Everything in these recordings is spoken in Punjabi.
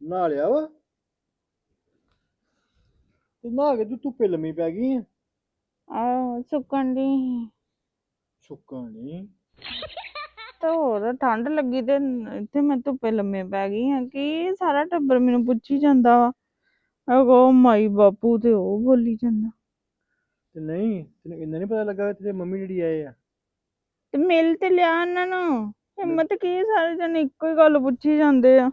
ਨਾ ਲਿਆ ਵਾ। ਤੇ ਨਾ ਕੇ ਤੂੰ ਧੁੱਪੇ ਲੰਮੀ ਪੈ ਗਈ ਆ। ਆ ਸੁੱਕਣ ਦੀ ਸੁੱਕਾ ਨਹੀਂ ਤੇ ਹੋਰ ਠੰਡ ਲੱਗੀ ਤੇ ਇੱਥੇ ਮੈਂ ਧੁੱਪੇ ਲੰਮੇ ਪੈ ਗਈ ਆ। ਕੀ ਸਾਰਾ ਟੱਬਰ ਮੈਨੂੰ ਪੁੱਛੀ ਜਾਂਦਾ ਵਾ। ਉਹ ਮਾਈ ਬਾਪੂ ਤੇ ਉਹ ਬੋਲੀ ਜਾਂਦਾ। ਤੇ ਨਹੀਂ ਤੈਨੂੰ ਇੰਨਾ ਨਹੀਂ ਪਤਾ ਲੱਗਾ ਤੇਰੇ ਮੰਮੀ ਡੈਡੀ ਆਏ ਆ? ਤੇ ਮਿਲ ਤੇ ਲਿਆ ਉਹਨਾਂ ਨੂੰ। ਹਿੰਮਤ ਕੀ ਸਾਰੇ ਜਣੇ ਇੱਕੋ ਹੀ ਗੱਲ ਪੁੱਛੀ ਜਾਂਦੇ ਆ।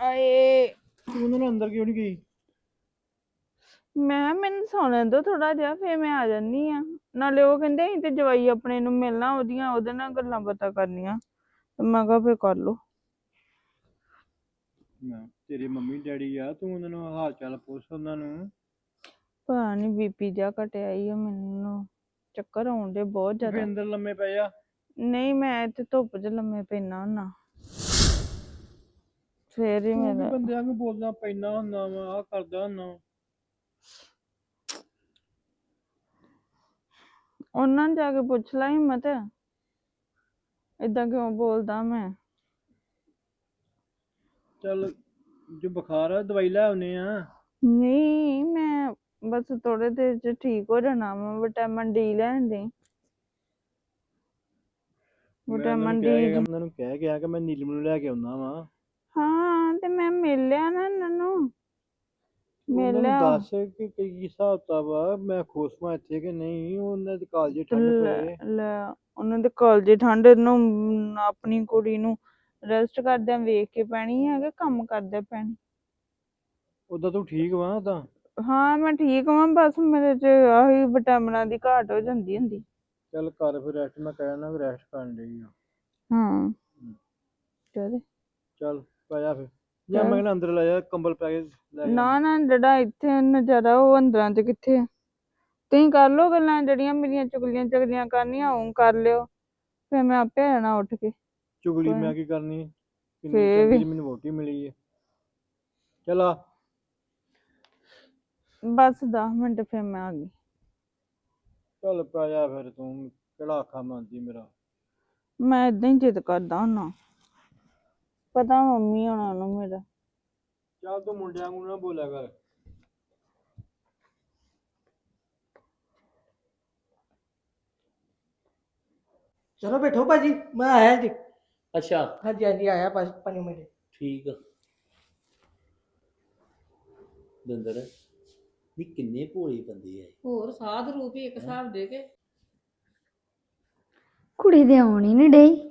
ਆਏ। ਤੂੰ ਉਹਨਾਂ ਅੰਦਰ ਕਿਉਂ ਨਹੀਂ ਗਈ? ਮੈਂ ਮੈਨੂੰ ਸੌਣ ਦੋ ਥੋੜਾ ਜਿਹਾ ਫੇਰ ਮੈਂ ਆ ਜਾਨੀ ਆ। ਨਾਲੇ ਉਹ ਕਹਿੰਦੇ ਅਸੀਂ ਤੇ ਜਵਾਈ ਆਪਣੇ ਨੂੰ ਮਿਲਣਾ ਉਹਦੀਆਂ ਉਹਦੇ ਨਾਲ ਗੱਲਾਂ ਬਾਤਾਂ ਕਰਨੀਆਂ। ਤੇ ਮੈਂ ਕਿਹਾ ਫੇਰ ਕਰ ਲੋ ਨਾ ਤੇਰੇ ਮੰਮੀ ਡੈਡੀ ਆ ਤੂੰ ਉਹਨਾਂ ਨੂੰ ਹਾਲ ਚਾਲ ਪੁੱਛ ਉਹਨਾਂ ਨੂੰ। ਪਤਾ ਨੀ ਬੀਪੀ ਜਿਹਾ ਘਟਿਆ ਹੀ ਆ ਮੈਨੂੰ। ਚੱਕਰ ਆਉਂਦੇ ਬਹੁਤ ਫਿਰ ਜ਼ਿਆਦਾ ਅੰਦਰ ਲੰਮੇ ਪਏ ਆ। ਨਹੀਂ ਮੈਂ ਇੱਥੇ ਧੁੱਪ 'ਚ ਲੰਮੇ ਪੈਣਾ ਹੁੰਨਾ। ਫੇਰ ਹੀ ਤੂੰ ਵੀ ਮੇਰਾ ਬੰਦਿਆਂ ਨੂੰ ਬੋਲਣਾ ਪੈਣਾ ਹੁੰਦਾ ਵਾ ਆ ਕਰਦਾ ਹੁੰਦਾ ਉਹਨਾਂ ਨੂੰ ਜਾ ਕੇ ਪੁੱਛ ਲੈ ਹਿੰਮਤ। ਏਦਾਂ ਕਿਉਂ ਬੋਲਦਾ ਮੈਂ? ਚੱਲ ਜੋ ਬੁਖਾਰ ਆ ਦਵਾਈ ਲੈ ਆਉਨੇ ਆ। ਨਹੀਂ ਮੈਂ ਬਸ ਥੋੜੇ ਦੇਰ 'ਚ ਠੀਕ ਹੋ ਜਾਣਾ ਮੈਂ ਵਿਟਾਮਿਨ ਡੀ ਲੈਣ ਦੇ। ਵਿਟਾਮਿਨ ਡੀ ਉਹਨਾਂ ਨੂੰ ਕਹਿ ਗਿਆ ਕਿ ਮੈਂ ਨੀਲਮ ਨੂੰ ਲੈ ਕੇ ਆਉਣਾ ਵਾ। ਹਾਂ ਤੇ ਮੈਂ ਮਿਲ ਲਿਆ ਨਾ। ਇਹਨਾਂ ਨੂੰ ਮਿਲ ਲਿਆ ਦੱਸ ਕਿ ਕੀ ਹਿਸਾਬ ਕਿਤਾਬ ਆ ਮੈਂ ਖੁਸ਼ਮਾ ਇੱਥੇ ਕਿ ਨਹੀਂ ਉਹਨਾਂ ਦੇ ਕਾਲਜੇ ਠੰਡ ਪਏ। ਲੈ ਉਹਨਾਂ ਦੇ ਕਾਲਜੇ ਠੰਡ ਨੂੰ ਆਪਣੀ ਕੁੜੀ ਨੂੰ ਰੈਸਟ ਕਰਦਿਆਂ ਵੇਖ ਕੇ ਪੈਣੀ ਹੈ ਕਿ ਕੰਮ ਕਰਦਿਆਂ ਪੈਣੀ? ਉਦਾਂ ਤੂੰ ਠੀਕ ਵਾ ਤਾਂ ਹਾਂ ਮੈਂ ਠੀਕ ਹਾਂ ਬਸ ਮੇਰੇ ਚ ਆਹੀ ਵਿਟਾਮਿਨਾਂ ਦੀ ਘਾਟ ਹੋ ਜਾਂਦੀ ਹੁੰਦੀ। ਚੱਲ ਕਰ ਫਿਰ ਰੈਸਟ ਮੈਂ ਕਹਿਣਾ ਵੀ ਰੈਸਟ ਕਰਨ ਲਈ ਆ। ਹਾਂ। ਚਲ ਚੱਲ ਪੈ ਜਾ ਫਿਰ। ਜਾਂ। ਮੈਂ ਕਹਿੰਦਾ ਅੰਦਰ ਲੈ ਜਾ ਕੰਬਲ ਪੈ ਕੇ ਲੈ ਜਾ। ਨਾ ਨਾ ਜਿਹੜਾ ਇੱਥੇ ਨਜ਼ਾਰਾ ਉਹ ਅੰਦਰਾਂ ਚ ਕਿੱਥੇ ਆ? ਤੁਸੀਂ ਕਰ ਲਓ ਗੱਲਾਂ ਜਿਹੜੀਆਂ ਮੇਰੀਆਂ ਚੁਗਲੀਆਂ ਚੁਗਲੀਆਂ ਕਰਨੀਆਂ ਉਹ ਕਰ ਲਿਓ। ਫਿਰ ਮੈਂ ਆਪੇ ਆ ਜਾਣਾ ਉੱਠ ਕੇ। ਚੁਗਲੀ ਮੈਂ ਕੀ ਕਰਨੀ ਕਿੰਨੀ ਫੇਰ ਚੰਗੀ। ਮੈਨੂੰ ਵੋਟੀ ਮਿਲੀ ਹੈ ਚੱਲ ਆ। ਬਸ 10 ਮਿੰਟ ਫਿਰ ਮੈਂ ਆ ਗਈ। ਚੱਲ ਪੈ ਜਾ ਫਿਰ ਤੂੰ ਕਿਹੜਾ ਆਖਾ ਮੰਨਦੀ ਮੇਰਾ। ਮੈਂ ਇਦਾਂ ਹੀ ਜਿੱਦ ਕਰਦਾ ਹੁੰਨਾ। ਪਤਾ ਮੰਮੀ ਹੋਣਾ ਨੂੰ ਮੇਰਾ। ਚੱਲ ਤੂੰ ਮੁੰਡਿਆਂ ਨੂੰ ਨਾ ਬੋਲਿਆ ਕਰ। ਚਲੋ ਬੈਠੋ ਭਾਜੀ ਮੈਂ ਆਇਆ ਜੀ। ਅੱਛਾ। ਹਾਂਜੀ ਹਾਂਜੀ ਆਇਆ ਬਸ ਪੰਜ ਮਿੰਟ। ਠੀਕ ਆ। ਦੰਦਰ। ਵੀ ਕਿੰਨੇ ਭੋਲੇ ਬੰਦੇ ਆ ਇਹ। ਹੋਰ ਸਾਧ ਰੂਪ ਹੀ ਇੱਕ ਹਿਸਾਬ ਦੇ ਕੇ। ਕੁੜੀ ਦੇ ਆਉਣ ਨਹੀਂ ਡਈ।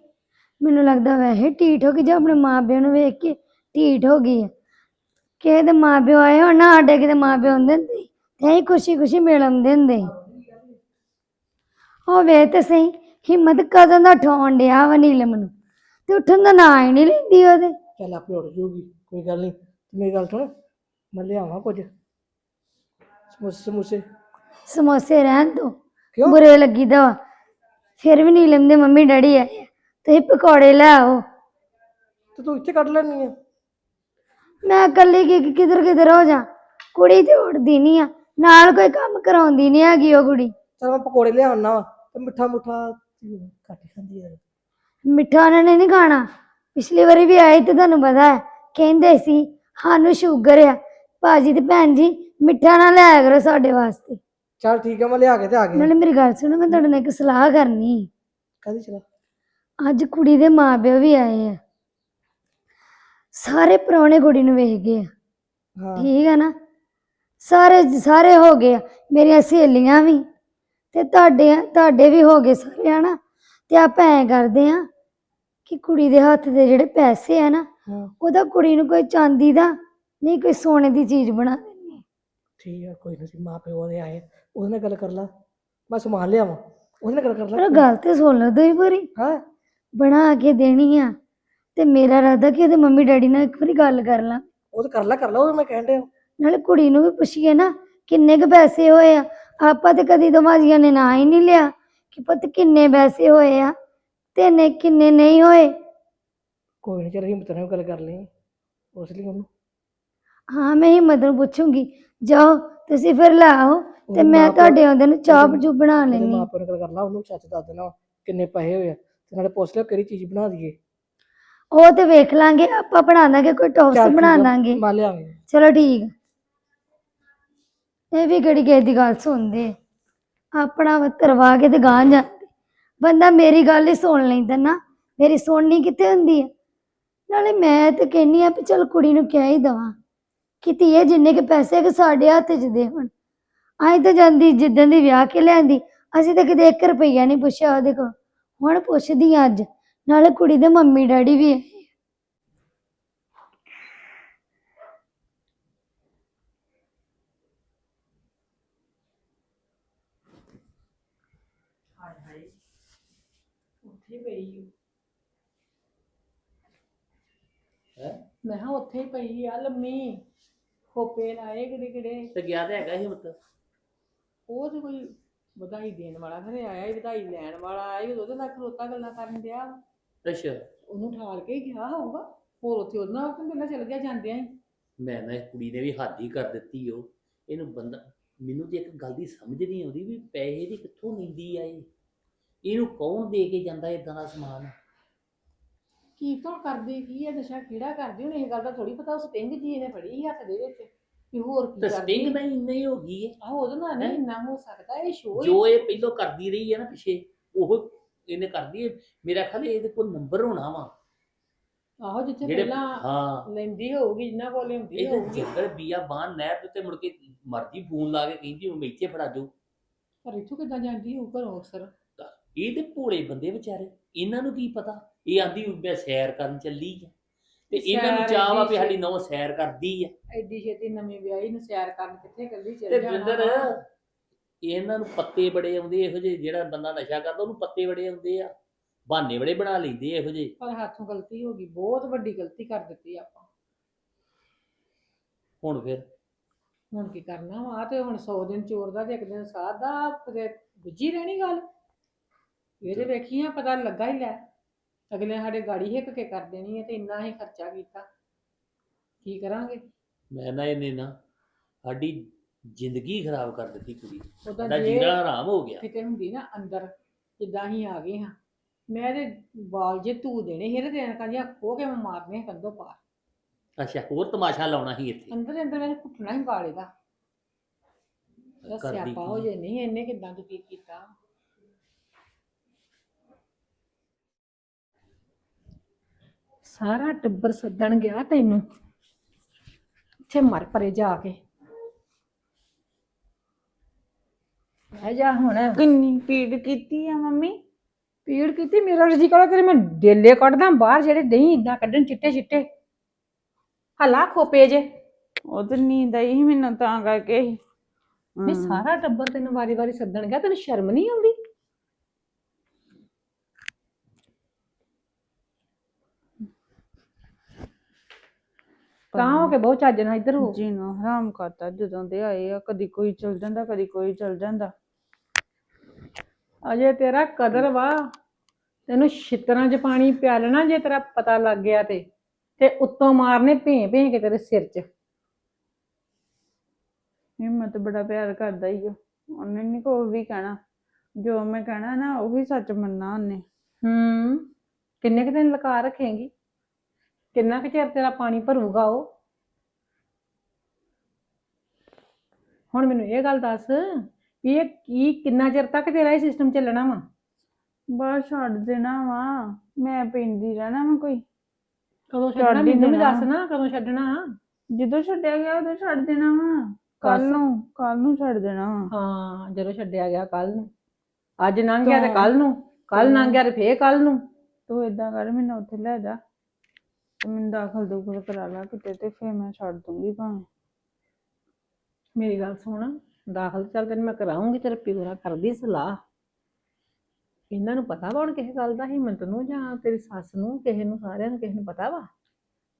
ਮੈਨੂੰ ਲੱਗਦਾ ਵੈਸੇ ਢੀਠ ਹੋ ਗਈ ਜਾਂ ਆਪਣੇ ਮਾਪਿਆਂ ਨੂੰ ਵੇਖ ਕੇ ਢੀਠ ਹੋ ਗਈ ਆ। ਕਿਸੇ ਦੇ ਮਾਪਿਓ ਆਏ ਹੋਣ ਨਾ ਸਾਡੇ ਕਿਤੇ ਮਾਪਿਓ ਹੁੰਦੇ ਹੁੰਦੇ ਤੇ ਅਸੀਂ ਖੁਸ਼ੀ ਖੁਸ਼ੀ ਮਿਲ ਆਉਂਦੇ ਹੁੰਦੇ। ਉਹ ਵੇ ਤੇ ਸਹੀ ਹਿੰਮਤ ਕਦੋਂ ਦਾ ਠਾਉਣ ਡਿਆ ਵਾ ਨੀਲਮ ਨੂੰ। ਤੇ ਉੱਠਣ ਦਾ ਨਾਂ ਹੀ ਨਹੀਂ ਲੈਂਦੀ ਉਹਦੇ। ਚੱਲ ਆਪੇ ਉੱਠ ਜੂਗੀ ਕੋਈ ਗੱਲ ਨਹੀਂ ਮੇਰੀ ਗੱਲ ਸੁਣ ਮੈਂ ਲਿਆਵਾਂ ਕੁਝ। ਸਮੋਸੇ ਸਮੋਸੇ। ਸਮੋਸੇ ਰਹਿਣ ਦੋ। ਕਿਉਂ? ਬੁਰੇ ਲੱਗੀਦਾ ਵਾ। ਫਿਰ ਵੀ ਨੀਲਮ ਦੇ ਮੰਮੀ ਡੈਡੀ ਆਏ ਆ। ਤੇ ਪਕੌੜੇ ਲੈ ਆਓ। ਤੇ ਤੂੰ ਇੱਥੇ ਕੱਢ ਲੈਣੀ ਆ। ਮੈਂ ਇਕੱਲੀ ਕਿ ਕਿਧਰ ਕਿਧਰ ਹੋ ਜਾ ਕੁੜੀ ਤੇ ਉੱਠਦੀ ਨਹੀਂ ਆ। ਨਾਲ ਕੋਈ ਕੰਮ ਕਰਾਉਂਦੀ ਨਹੀਂ ਹੈਗੀ ਉਹ ਕੁੜੀ। ਚਲ ਮੈਂ ਪਕੌੜੇ ਲਿਆਉਣਾ ਵਾ ਤੇ ਮਿੱਠਾ ਮੁੱਠਾ ਘੱਟ ਖਾਂਦੀ ਆ। ਮਿੱਠਾ ਉਹਨਾਂ ਨੇ ਨਹੀਂ ਖਾਣਾ। ਪਿਛਲੀ ਵਾਰੀ ਵੀ ਆਏ ਤੇ ਤੁਹਾਨੂੰ ਪਤਾ ਹੈ। ਕਹਿੰਦੇ ਸੀ ਸਾਨੂੰ ਸ਼ੂਗਰ ਆ। ਭਾਜੀ ਤੇ ਭੈਣ ਜੀ ਮਿੱਠਾ ਨਾ ਲਿਆਇਆ ਕਰੋ ਸਾਡੇ ਵਾਸਤੇ। ਚਲ ਠੀਕ ਆ ਮੈਂ ਲਿਆ ਕੇ ਤੇ ਆ ਗਿਆ। ਨਾਲੇ ਮੇਰੀ ਗੱਲ ਸੁਣੋ ਮੈਂ ਤੁਹਾਡੇ ਨਾਲ ਇੱਕ ਸਲਾਹ ਕਰਨੀ। ਕਦੀ ਚਲਾ ਅੱਜ ਕੁੜੀ ਦੇ ਮਾਪਿਓ ਵੀ ਆਏ ਆ। ਸਾਰੇ ਪ੍ਰਾਹੁਣੇ ਕੁੜੀ ਨੂੰ ਵੇਖ ਗਏ ਆ। ਹਾਂ। ਠੀਕ ਹੈ ਨਾ? ਸਾਰੇ ਸਾਰੇ ਹੋ ਗਏ ਆ। ਮੇਰੀਆਂ ਸਹੇਲੀਆਂ ਵੀ ਤੇ ਤੁਹਾਡੇ ਤੁਹਾਡੇ ਵੀ ਹੋ ਗਏ ਸਾਰੇ ਹਨਾ? ਤੇ ਆਪਾਂ ਐਂ ਕਰਦੇ ਆ ਕਿ ਕੁੜੀ ਦੇ ਹੱਥ ਦੇ ਜਿਹੜੇ ਪੈਸੇ ਆ ਨਾ ਹਾਂ। ਉਹਦਾ ਕੁੜੀ ਨੂੰ ਕੋਈ ਚਾਂਦੀ ਦਾ ਨਹੀਂ ਕੋਈ ਸੋਨੇ ਦੀ ਚੀਜ਼ ਬਣਾ ਆ। ਠੀਕ ਆ ਕੋਈ ਨਹੀਂ ਮਾਂ ਪਿਓ ਦੇ ਆਏ ਉਹਦੇ ਨਾਲ ਗੱਲ ਕਰ ਲਾ। ਮੈਂ ਸਮਾਨ ਲਿਆਵਾਂ ਉਹਦੇ ਨਾਲ ਗੱਲ ਕਰ ਪਰ ਲਾ ਗੱਲ ਤੇ ਸੁਣ ਲਓ ਦੋਈ ਪੂਰੀ ਹਾਂ। ਬਣਾ ਕੇ ਦੇਣੀ ਆ ਤੇ ਮੇਰਾ ਇਰਾਦਾ ਕਿ ਉਹਦੇ ਮੰਮੀ ਡੈਡੀ ਨਾਲ ਇੱਕ ਵਾਰੀ ਗੱਲ ਕਰ ਲਾਂ। ਉਹ ਤਾਂ ਕਰ ਲਾ ਕਰ ਲਾ ਉਹ ਮੈਂ ਕਹਿਣ ਡਿਆ। ਨਾਲੇ ਕੁੜੀ ਨੂੰ ਵੀ ਪੁੱਛੀਏ ਨਾ ਕਿੰਨੇ ਕੁ ਪੈਸੇ ਹੋਏ ਆ। ਆਪਾਂ ਤੇ ਕਦੀ ਦਮਾਜੀਆਂ ਨੇ ਨਾਂ ਹੀ ਨਹੀਂ ਲਿਆ ਕਿ ਪੁੱਤ ਕਿੰਨੇ ਪੈਸੇ ਹੋਏ ਆ ਤੇ ਨੇ ਕਿੰਨੇ ਨਹੀਂ ਹੋਏ। ਕੋਈ ਨਹੀਂ ਚਲ ਹਿੰਮਤ ਨਾਲ ਗੱਲ ਕਰ ਲਈ। ਉਸ ਲਈ ਉਹਨੂੰ। ਹਾਂ ਮੈਂ ਹਿੰਮਤ ਨੂੰ ਪੁੱਛੂੰਗੀ। ਜਾਓ ਤੁਸੀਂ ਫਿਰ ਲੈ ਆਓ ਤੇ ਮੈਂ ਤੁਹਾਡੇ ਆਉਂਦੇ ਨੂੰ ਚਾਹ ਚੂ ਬਣਾ ਲੈਣੀ ਮਾਂ ਪਿਓ ਨਾਲ ਗੱਲ ਕਰ ਲਾ ਉਹਨੂੰ ਸੱਚ ਦੱਸ ਦੇਣਾ ਕਿੰਨੇ ਪੈਸੇ ਹੋਏ ਆ। ਤੇ ਨਾਲੇ ਪੁੱਛ ਲਿਓ ਕਿਹੜੀ ਚੀਜ਼ ਬਣਾ ਦਈਏ। ਉਹ ਤੇ ਵੇਖ ਲਾਂਗੇ ਆਪਾਂ ਬਣਾ ਦਾਂਗੇ ਕੋਈ ਟੌਪਸ ਬਣਾ ਦਾਂਗੇ ਚਲੋ ਠੀਕ। ਇਹ ਵੀ ਕਿਹੜੀ ਕਿਸੇ ਦੀ ਗੱਲ ਸੁਣਦੇ। ਆਪਣਾ ਵਤਰਵਾ ਕੇ ਤੇ ਗਾਂ ਜਾਂਦੇ। ਬੰਦਾ ਮੇਰੀ ਗੱਲ ਹੀ ਸੁਣ ਲੈਂਦਾ ਨਾ ਮੇਰੀ ਸੁਣਨੀ ਕਿੱਥੇ ਹੁੰਦੀ ਆ? ਨਾਲੇ ਮੈਂ ਤੇ ਕਹਿੰਨੀ ਆ ਵੀ ਚਲ ਕੁੜੀ ਨੂੰ ਕਹਿ ਹੀ ਦਵਾਂ। ਕਿ ਧੀਏ ਜਿੰਨੇ ਕੇ ਪੈਸੇ ਕਿ ਸਾਡੇ ਹੱਥ 'ਚ ਦੇ ਹੁਣ। ਆਈ ਤਾਂ ਜਾਂਦੀ ਜਿੱਦਾਂ ਦੀ ਵਿਆਹ ਕੇ ਲਿਆਂਦੀ ਅਸੀਂ ਤਾਂ ਕਿਤੇ 1 ਰੁਪਈਆ ਨਹੀਂ ਪੁੱਛਿਆ ਉਹਦੇ ਕੋਲ। ਹੁਣ ਪੁੱਛਦੀ ਆ ਅੱਜ ਨਾਲੇ ਕੁੜੀ ਦੇ ਮੰਮੀ ਡੈਡੀ ਵੀ ਉੱਥੇ ਹੀ ਪਈ ਹੈ? ਮੈਂ ਕਿਹਾ ਉੱਥੇ ਹੀ ਪਈ ਆ ਲੰਮੀ। ਖੋਪੇ ਲਾਏ ਕਿਹੜੇ ਕਿਹੜੇ? ਤੇ ਗਿਆ ਤੇ ਹੈਗਾ ਹਿੰਮਤ ਉਹ ਤੇ ਕੋਈ ਵਧਾਈ ਦੇਣ ਵਾਲਾ ਘਰੇ ਆਇਆ ਹੀ ਵਧਾਈ ਲੈਣ ਵਾਲਾ ਆਇਆ ਹੀ ਉਹਦੇ ਨਾਲ ਖਲੋਤਾ ਗੱਲਾਂ ਕਰਨ ਡਿਆ ਵਾ। ਅੱਛਾ। ਉਹਨੂੰ ਠਾਲ ਕੇ ਹੀ ਗਿਆ ਹੋਊਗਾ ਹੋਰ ਉੱਥੇ ਉਹਦੇ ਨਾਲ ਕਿ ਪਹਿਲਾਂ ਚਲ ਗਿਆ ਜਾਂਦਿਆਂ ਹੀ। ਮੈਂ ਨਾ ਇਸ ਕੁੜੀ ਨੇ ਵੀ ਹੱਦ ਹੀ ਕਰ ਦਿੱਤੀ ਉਹ ਇਹਨੂੰ ਬੰਦਾ ਮੈਨੂੰ ਤੇ ਇੱਕ ਗੱਲ ਦੀ ਸਮਝ ਨਹੀਂ ਆਉਂਦੀ ਵੀ ਪੈਸੇ ਦੀ ਕਿੱਥੋਂ ਲੈਂਦੀ ਆ ਇਹ ਇਹਨੂੰ ਕੌਣ ਦੇ ਕੇ ਜਾਂਦਾ ਇਦਾਂ ਦਾ ਸਮਾਨ? ਕੀ ਤੋਂ ਕਰਦੇ ਕੀ ਹੈ ਨਸ਼ਾ ਕਿਹੜਾ ਕਰਦੇ ਹੁਣ ਇਹ ਗੱਲ ਦਾ ਥੋੜੀ ਪਤਾ ਉਹ ਸਟਿੰਗ ਜੀ ਇਹਨੇ ਫੜੀ ਹੱਥ ਦੇ ਵਿੱਚ ਵੀ ਹੋਰ ਕੀ ਕਰਦੀ ਸਟਿੰਗ ਨਹੀਂ ਇੰਨਾ ਹੀ ਹੋ ਗਈ ਹੈ ਆਹੋ ਉਹਦੇ ਨਾਲ ਨਹੀਂ ਹੈਂ? ਇੰਨਾ ਹੋ ਸਕਦਾ ਇਹ ਸ਼ੋਅ ਜੋ ਇਹ ਪਹਿਲਾਂ ਕਰਦੀ ਰਹੀ ਹੈ ਨਾ ਪਿੱਛੇ ਉਹ ਇਹਨੇ ਕਰਦੀ ਹੈ ਮੇਰਾ ਖਿਆਲ ਇਹਦੇ ਕੋਲ ਨੰਬਰ ਹੋਣਾ ਵਾ। ਆਹੋ ਜਿੱਥੇ ਜਿਹੜੇ ਪਹਿਲਾਂ ਹਾਂ। ਲੈਂਦੀ ਹੋਊਗੀ ਜਿੰਨਾ ਕੋਲ ਲੈਂਦੀ ਇਹਦੇ ਹੋਊਗੀ। ਜੰਗਲ ਬੀਆ ਬਾਨ ਨਹਿਰ ਦੇ ਉੱਤੇ ਮੁੜ ਕੇ ਮਰਜ਼ੀ ਫੋਨ ਲਾ ਕੇ ਕਹਿੰਦੀ ਮੈਂ ਇੱਥੇ ਫੜਾ ਜਾਊ ਪਰ ਇੱਥੋਂ ਕਿੱਦਾਂ ਜਾਂਦੀ ਹੋਊ ਘਰੋਂ ਅਕਸਰ? ਇਹ ਤੇ ਭੋਲੇ ਬੰਦੇ ਵਿਚਾਰੇ ਇਹਨਾਂ ਨੂੰ ਕੀ ਪਤਾ? ਇਹ ਆਂਦੀ ਮੈਂ ਸੈਰ ਕਰਨ ਚੱਲੀ ਆ। ਤੇ ਇਹਨਾਂ ਨੂੰ ਸੈਰ ਚਾਹ ਵਾ ਵੀ ਸਾਡੀ ਨੌ ਸੈਰ ਕਰਦੀ ਆ। ਐਡੀ ਛੇਤੀ ਨਵੀਂ ਵਿਆਹੀ ਨੂੰ ਸੈਰ ਕਰਨ ਕਿੱਥੇ ਕੱਲੀ ਤੇ ਚੱਲ ਜਾਣਾ। ਬਿੰਦਰ ਵਾ। ਇਹਨਾਂ ਨੂੰ ਪੱਤੇ ਬੜੇ ਆਉਂਦੇ ਇਹੋ ਜਿਹੇ ਜਿਹੜਾ ਬੰਦਾ ਨਸ਼ਾ ਕਰਦਾ ਉਹਨੂੰ ਪੱਤੇ ਬੜੇ ਆਉਂਦੇ ਆ। ਬਹਾਨੇ ਬੜੇ ਬਣਾ ਲੈਂਦੇ ਇਹੋ ਜਿਹੇ। ਪਰ ਹੱਥੋਂ ਗਲਤੀ ਹੋ ਗਈ ਬਹੁਤ ਵੱਡੀ ਗਲਤੀ ਕਰ ਦਿੱਤੀ ਆਪਾਂ। ਹੁਣ ਫਿਰ? ਹੁਣ ਕੀ ਕਰਨਾ ਵਾ? ਤੇ ਹੁਣ 100 ਦਿਨ ਚੋਰ ਦਾ ਤੇ ਇੱਕ ਦਿਨ ਸਾਧ ਦਾ ਤੇ ਗੁੱਜੀ ਰਹਿਣੀ ਗੱਲ। ਇਹਦੇ ਵੇਖੀਆਂ ਪਤਾ ਲੱਗਾ ਹੀ ਲੈ। ਅਗਲੇ ਸਾਡੇ ਗਾੜੀ ਹਿੱਕ ਕੇ ਕਰ ਦੇਣੀ ਹੈ ਤੇ ਇੰਨਾ ਹੀ ਖਰਚਾ ਕੀਤਾ। ਕੀ ਕਰਾਂਗੇ? ਮੈਂ ਨਾ ਇਹਨੇ ਨਾ ਸਾਡੀ ਜ਼ਿੰਦਗੀ ਖਰਾਬ ਕਰ ਦਿੱਤੀ ਕੁੜੀ। ਦੀ। ਉਹਦਾ ਸਾਡਾ ਜੇ ਜੀਣਾ ਹਰਾਮ ਹੋ ਗਿਆ। ਕਿਤੇ ਹੁੰਦੀ ਨਾ ਅੰਦਰ ਜਿੱਦਾਂ ਹੀ ਆ ਗਏ ਹਾਂ। ਮੈਂ ਤੇ ਵਾਲ ਜੇ ਧੂ ਦੇਣੇ ਸੀ ਤੇ ਦੇਣ ਕਾਂਜੀਆਂ ਖੋ ਕੇ ਮੈਂ ਮਾਰਨੇ ਕੰਦੋ ਪਾਰ। ਅੱਛਾ ਹੋਰ ਤਮਾਸ਼ਾ ਲਾਉਣਾ ਸੀ ਇੱਥੇ। ਅੰਦਰ ਹੀ ਅੰਦਰ ਮੈਨੂੰ ਘੁੱਟਣਾ ਹੀ ਵਾਲੇ ਦਾ ਕਰਦੀ ਸਿਆਪਾ ਹੋ ਕੀ? ਜੇ ਨਹੀਂ ਇਹਨੇ ਕਿਦਾਂ ਦੁਖੀ ਕੀਤਾ? ਸਾਰਾ ਟੱਬਰ ਸੱਦਣ ਗਿਆ ਤੈਨੂੰ। ਇੱਥੇ ਮਰ ਪਰੇ ਜਾ ਕੇ। ਬਹਿ ਜਾ ਹੁਣ। ਕਿੰਨੀ ਪੀੜ ਕੀਤੀ ਆ ਮੰਮੀ? ਪੀੜ ਕੀਤੀ? ਮੇਰਾ ਰਜੀ ਕਰਾ? ਤੇਰੇ ਮੈਂ ਡੇਲੇ ਕੱਢਦਾ ਬਾਹਰ ਜਿਹੜੇ ਨਹੀਂ ਇਦਾਂ ਕੱਢਣ ਚਿੱਟੇ ਚਿੱਟੇ ਹਲਾ ਖੋਪੇ ਜੇ। ਉਹ ਤੇ ਨੀਂਦ ਆਈ ਸੀ ਮੈਨੂੰ ਤਾਂ ਕਰਕੇ। ਹਮ। ਸਾਰਾ ਟੱਬਰ ਤੈਨੂੰ ਵਾਰੀ ਵਾਰੀ ਸੱਦਣ ਗਿਆ ਤੈਨੂੰ ਸ਼ਰਮ ਨਹੀਂ ਆਉਂਦੀ? ਕਾਂ ਹੋ ਕੇ ਬਹੁਤ ਚੱਜ ਨਾਲ ਇੱਧਰ ਹੋ ਜੀਣਾ ਹਰਾਮ ਕਰਤਾ ਜਦੋਂ ਦੇ ਆਏ ਆ ਕਦੀ ਕੋਈ ਚਲ ਜਾਂਦਾ ਕਦੀ ਕੋਈ ਚਲ ਜਾਂਦਾ। ਅਜੇ ਤੇਰਾ ਕਦਰ ਵਾ ਤੈਨੂੰ ਛਿੱਤਰਾਂ 'ਚ ਪਾਣੀ ਪਿਆਲਣਾ ਜੇ ਤੇਰਾ ਪਤਾ ਲੱਗ ਗਿਆ ਤੇ ਤੇ ਉੱਤੋਂ ਮਾਰਨੇ ਭੇਂ ਭੇਂ ਕੇ ਤੇਰੇ ਸਿਰ 'ਚ। ਹਿੰਮਤ ਬੜਾ ਪਿਆਰ ਕਰਦਾ ਹੀ ਉਹ ਉਹਨੇ ਨਹੀਂ ਕੋਈ ਵੀ ਕਹਿਣਾ। ਜੋ ਮੈਂ ਕਹਿਣਾ ਨਾ ਉਹੀ ਸੱਚ ਮੰਨਣਾ ਉਹਨੇ। ਹੂੰ। ਕਿੰਨੇ ਕੁ ਦਿਨ ਲਗਾ ਰੱਖੇਂਗੀ? ਕਿੰਨਾ ਕੁ ਚਿਰ ਤੇਰਾ ਪਾਣੀ ਭਰੂਗਾ ਉਹ? ਹੁਣ ਮੈਨੂੰ ਇਹ ਗੱਲ ਦੱਸ ਵੀ ਇਹ ਕੀ ਕਿੰਨਾ ਚਿਰ ਤੱਕ ਤੇਰਾ ਇਹ ਸਿਸਟਮ ਚੱਲਣਾ ਵਾ? ਬਸ ਛੱਡ ਦੇਣਾ ਵਾ। ਮੈਂ ਪੀਂਦੀ ਰਹਿਣਾ ਵਾ ਕੋਈ। ਕਦੋਂ ਛੱਡ ਛੱਡਣਾ? ਹੀ ਮੈਨੂੰ ਵੀ ਦੇਣਾ। ਦੱਸ ਨਾ ਕਦੋਂ ਛੱਡਣਾ? ਜਦੋਂ ਛੱਡਿਆ ਗਿਆ ਉਦੋਂ ਛੱਡ ਦੇਣਾ ਵਾ। ਕੱਲ ਬਸ। ਨੂੰ ਕੱਲ ਨੂੰ ਛੱਡ ਦੇਣਾ ਵਾ। ਹਾਂ ਜਦੋਂ ਛੱਡਿਆ ਗਿਆ ਕੱਲ ਨੂੰ। ਅੱਜ ਲੰਘ ਗਿਆ ਤੇ ਤਾਂ- ਕੱਲ ਨੂੰ। ਕੱਲ ਲੰਘ ਗਿਆ ਤੇ ਫੇਰ ਕੱਲ ਨੂੰ। ਤੂੰ ਏਦਾਂ ਕਰ ਮੈਨੂੰ ਉੱਥੇ ਲੈ ਜਾ। ਤੇ ਮੈਨੂੰ ਦਾਖਲ ਦੂਖਲ ਕਰਾ ਲਾ ਕਿਤੇ ਤੇ ਫੇਰ ਮੈਂ ਛੱਡ ਦੂੰਗੀ ਭਾਵੇਂ। ਮੇਰੀ ਗੱਲ ਸੁਣ, ਦਾਖਲ ਚੱਲ ਤੈਨੂੰ ਮੈਂ ਕਰਾਉਂਗੀ, ਤੇਰੇ ਪਿਓ ਨਾਲ ਕਰਦੀ ਸਲਾਹ। ਇਹਨਾਂ ਨੂੰ ਪਤਾ ਵਾ ਹੁਣ ਕਿਸੇ ਗੱਲ ਦਾ, ਹਿੰਮਤ ਨੂੰ ਜਾਂ ਤੇਰੀ ਸੱਸ ਨੂੰ, ਕਿਸੇ ਨੂੰ ਸਾਰਿਆਂ ਨੂੰ, ਕਿਸੇ ਨੂੰ ਪਤਾ ਵਾ?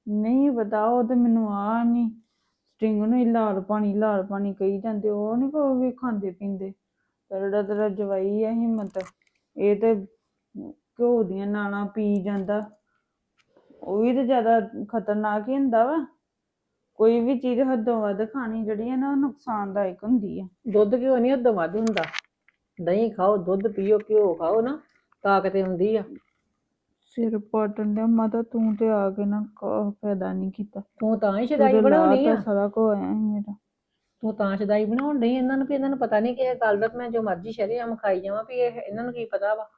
ਨਹੀਂ ਪਤਾ ਉਹ ਤੇ ਮੈਨੂੰ ਆ ਨਹੀਂ ਸਟਿੰਗ ਨੂੰ ਹੀ ਲਾਲ ਪਾਣੀ ਲਾਲ ਪਾਣੀ ਕਹੀ ਜਾਂਦੇ, ਉਹ ਨਹੀਂ ਕੋਈ ਵੀ ਖਾਂਦੇ ਪੀਂਦੇ। ਤੇਰਾ ਤੇਰਾ ਜਵਾਈ ਆ ਹਿੰਮਤ। ਇਹ ਤੇ ਘਿਓ ਦੀਆਂ ਨਾਲਾਂ ਪੀ ਜਾਂਦਾ। ਉਹ ਵੀ ਤੇ ਜ਼ਿਆਦਾ ਖਤਰਨਾਕ ਹੀ ਹੁੰਦਾ ਵਾ। ਕੋਈ ਵੀ ਚੀਜ਼ ਹੱਦੋਂ ਵੱਧ ਖਾਣੀ ਜਿਹੜੀ ਹੈ ਨਾ ਉਹ ਨੁਕਸਾਨਦਾਇਕ ਹੁੰਦੀ ਆ। ਦੁੱਧ ਘਿਓ ਨਹੀਂ ਉਦੋਂ ਵੱਧ ਹੁੰਦਾ। ਦਹੀਂ ਖਾਓ ਦੁੱਧ ਪੀਓ ਘਿਓ ਖਾਓ ਨਾ ਤਾਕਤ ਹੁੰਦੀ ਆ। ਸਿਰ ਪਟਣ ਦਾ ਮਾਤਾ ਤੂੰ ਤੇ ਆ ਕੇ ਨਾ ਕ- ਫਾਇਦਾ ਨਹੀਂ ਕੀਤਾ। ਤੂੰ ਤਾਂ ਹੀ ਸ਼ਦਾਈ ਬਣਾਉਣੀ ਆ। ਸਾਰਾ ਕੋ ਆਇਆ ਮੇਰਾ। ਤੂੰ ਤਾਂ ਸ਼ਦਾਈ ਬਣਾਉਣ ਡਈ ਇਹਨਾਂ ਨੂੰ ਵੀ ਇਹਨਾਂ ਨੂੰ ਪਤਾ ਨਹੀਂ ਕਿ ਇਹ ਗੱਲ ਦਾ ਮੈਂ ਜੋ ਮਰਜ਼ੀ ਸ਼ਰੇਆਮ ਖਾਈ ਜਾਵਾਂ ਵੀ ਇਹ ਇਹਨਾਂ ਨੂੰ ਕੀ ਪਤਾ ਵਾ।